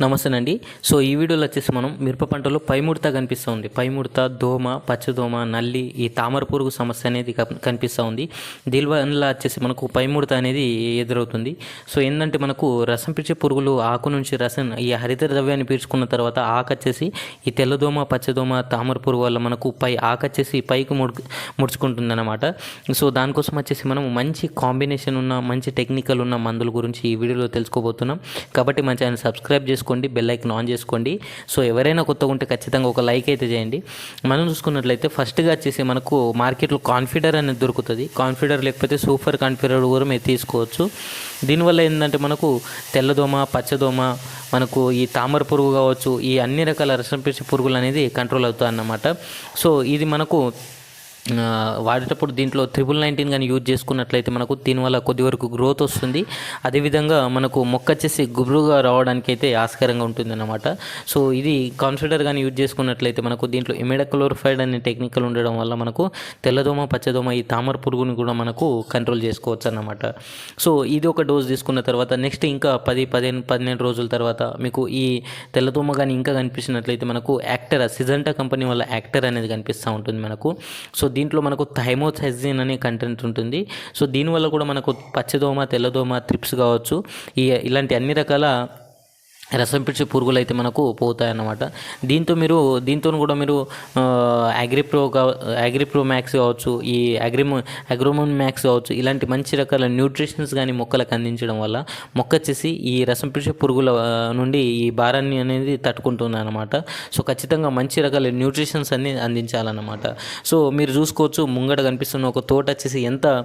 నమస్తేనండి. So ఈ వీడియోలో వచ్చేసి మనం మిరప పంటలో పైముడత కనిపిస్తూ ఉంది పైముడత దోమ పచ్చదోమ నల్లి ఈ తామర పురుగు సమస్య అనేది కప్- కనిపిస్తూ ఉంది దీనివల్ల వచ్చేసి మనకు పైముడత అనేది ఎదురవుతుంది. సో ఏంటంటే మనకు రసం పీల్చే పురుగులు ఆకు నుంచి రసం ఈ హరిత ద్రవ్యాన్ని పీల్చుకున్న తర్వాత ఆకు వచ్చేసి ఈ తెల్లదోమ పచ్చదోమ తామర పురుగు వల్ల మనకు పై ఆకు వచ్చేసి పైకి ముడు ముడుచుకుంటుంది అనమాట సో దానికోసం వచ్చేసి మనం మంచి కాంబినేషన్ ఉన్న మంచి టెక్నికల్ ఉన్న మందుల గురించి ఈ వీడియోలో తెలుసుకోబోతున్నాం. కాబట్టి మన ఛానల్ సబ్స్క్రైబ్ చేసుకోండి బెల్ ఐకన్ ఆన్ చేసుకోండి. సో ఎవరైనా కొత్తగా ఉంటే ఖచ్చితంగా ఒక లైక్ అయితే చేయండి. మనం చూసుకున్నట్లయితే ఫస్ట్గా వచ్చేసి మనకు మార్కెట్లో కాన్ఫిడర్ అనేది దొరుకుతుంది. కాన్ఫిడర్ లేకపోతే సూపర్ కాన్ఫిడర్ కూడా మీరు తీసుకోవచ్చు. దీనివల్ల ఏంటంటే మనకు తెల్లదోమ పచ్చదోమ మనకు ఈ తామర పురుగు కావచ్చు ఈ అన్ని రకాల రసం పీల్చే పురుగులు అనేది కంట్రోల్ అవుతాయి అన్నమాట సో ఇది మనకు వాడేటప్పుడు దీంట్లో త్రిపుల్ నైన్టీన్ కానీ యూజ్ చేసుకున్నట్లయితే మనకు దీనివల్ల కొద్ది వరకు గ్రోత్ వస్తుంది. అదేవిధంగా మనకు మొక్క వచ్చేసి గుబురుగా రావడానికి అయితే ఆస్కారంగా ఉంటుంది అనమాట సో ఇది కాన్ఫిడర్ కానీ యూజ్ చేసుకున్నట్లయితే మనకు దీంట్లో ఇమిడక్లోరిఫైడ్ అనే టెక్నికల్ ఉండడం వల్ల మనకు తెల్లదోమ పచ్చదోమ ఈ తామర పురుగుని కూడా మనకు కంట్రోల్ చేసుకోవచ్చు అన్నమాట సో ఇది ఒక డోస్ తీసుకున్న తర్వాత నెక్స్ట్ ఇంకా పది పదిహేను పన్నెండు రోజుల తర్వాత మీకు ఈ తెల్లదోమ కానీ ఇంకా కనిపించినట్లయితే మనకు యాక్టర్ సిజంటా కంపెనీ వల్ల యాక్టర్ అనేది కనిపిస్తూ ఉంటుంది మనకు. సో దీంట్లో మనకు థైమోథైజిన్ అనే కంటెంట్ ఉంటుంది. సో దీనివల్ల కూడా మనకు పచ్చదోమ తెల్లదోమ త్రిప్స్ కావచ్చు. ఈ ఇలాంటి అన్ని రకాల రసం పిడిచే పురుగులు అయితే మనకు పోతాయి అన్నమాట దీంతో మీరు దీంతో కూడా మీరు అగ్రిప్రో అగ్రిప్రో మ్యాక్స్ కావచ్చు ఈ అగ్రిమో అగ్రోమోన్ మ్యాక్స్ కావచ్చు ఇలాంటి మంచి రకాల న్యూట్రిషన్స్ కానీ మొక్కలకు అందించడం వల్ల మొక్క వచ్చేసి ఈ రసం పిడిచే పురుగుల నుండి ఈ భారాన్ని అనేది తట్టుకుంటుంది అనమాట సో ఖచ్చితంగా మంచి రకాల న్యూట్రిషన్స్ అన్ని అందించాలన్నమాట. సో మీరు చూసుకోవచ్చు ముంగట కనిపిస్తున్న ఒక తోట వచ్చేసి ఎంత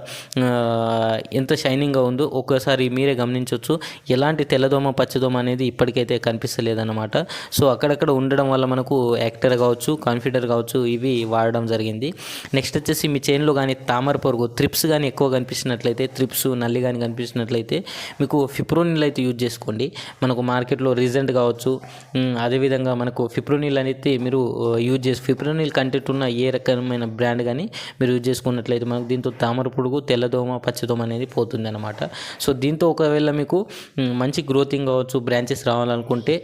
ఎంత షైనింగ్గా ఉందో ఒక్కసారి మీరే గమనించవచ్చు ఎలాంటి తెల్లదోమ పచ్చదోమ అనేది అయితే కనిపిస్తలేదన్నమాట. సో అక్కడక్కడ ఉండడం వల్ల మనకు యాక్టర్ కావచ్చు కాన్ఫిడర్ కావచ్చు ఇవి వాడడం జరిగింది. నెక్స్ట్ వచ్చేసి మీ చైన్లో కానీ తామర పొరుగు త్రిప్స్ కానీ ఎక్కువ కనిపించినట్లయితే త్రిప్స్ నల్లి కానీ కనిపించినట్లయితే మీకు ఫిప్రోనిల్ అయితే యూజ్ చేసుకోండి. మనకు మార్కెట్లో రీజెంట్ కావచ్చు అదేవిధంగా మనకు ఫిప్రోనిల్ అనేది మీరు యూజ్ చేసి ఫిప్రోనిల్ కంటెంట్ ఉన్న ఏ రకమైన బ్రాండ్ కానీ మీరు యూజ్ చేసుకున్నట్లయితే మనకు దీంతో తామర పురుగు తెల్లదోమ పచ్చదోమ అనేది పోతుంది అనమాట సో దీంతో ఒకవేళ మీకు మంచి గ్రోతింగ్ కావచ్చు బ్రాంచెస్ రావాలనుకుంటే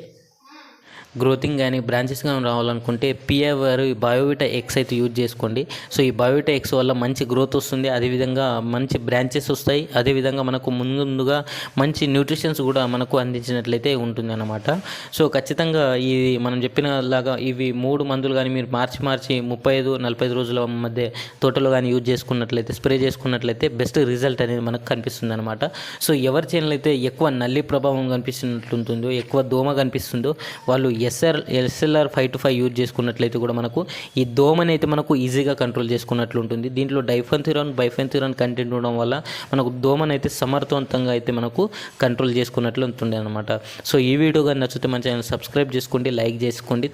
గ్రోతింగ్ కానీ బ్రాంచెస్ కానీ రావాలనుకుంటే పిఎవర్ బయోవిటా ఎక్స్ అయితే యూజ్ చేసుకోండి. సో ఈ బయోవిటా ఎక్స్ వల్ల మంచి గ్రోత్ వస్తుంది. అదేవిధంగా మంచి బ్రాంచెస్ వస్తాయి. అదేవిధంగా మనకు ముందు ముందుగా మంచి న్యూట్రిషన్స్ కూడా మనకు అందించినట్లయితే ఉంటుంది అనమాట సో ఖచ్చితంగా ఈ మనం చెప్పిన లాగా ఇవి మూడు మందులు కానీ మీరు మార్చి మార్చి ముప్పై ఐదు నలభై ఐదు రోజుల మధ్య తోటలో కానీ యూజ్ చేసుకున్నట్లయితే స్ప్రే చేసుకున్నట్లయితే బెస్ట్ రిజల్ట్ అనేది మనకు కనిపిస్తుంది అనమాట సో ఎవరి చేనులు అయితే ఎక్కువ నల్లి ప్రభావం కనిపిస్తున్నట్లుంటుందో ఎక్కువ దోమ కనిపిస్తుందో వాళ్ళు SR SLR five two five use చేసుకున్నట్లయితే కూడా మనకు ఈ దోమని అయితే మనకు ఈజీగా కంట్రోల్ చేసుకున్నట్లు ఉంటుంది దీంట్లో డైఫెన్థిరాన్ బైఫెన్థిరాన్ కంటెంట్ ఉండడం వల్ల మనకు దోమని అయితే సమర్థవంతంగా అయితే మనకు కంట్రోల్ చేసుకున్నట్లు ఉంటుంది అనమాట సో ఈ వీడియో కానీ నచ్చితే మన ఛానల్ సబ్స్క్రైబ్ చేసుకోండి లైక్ చేసుకోండి.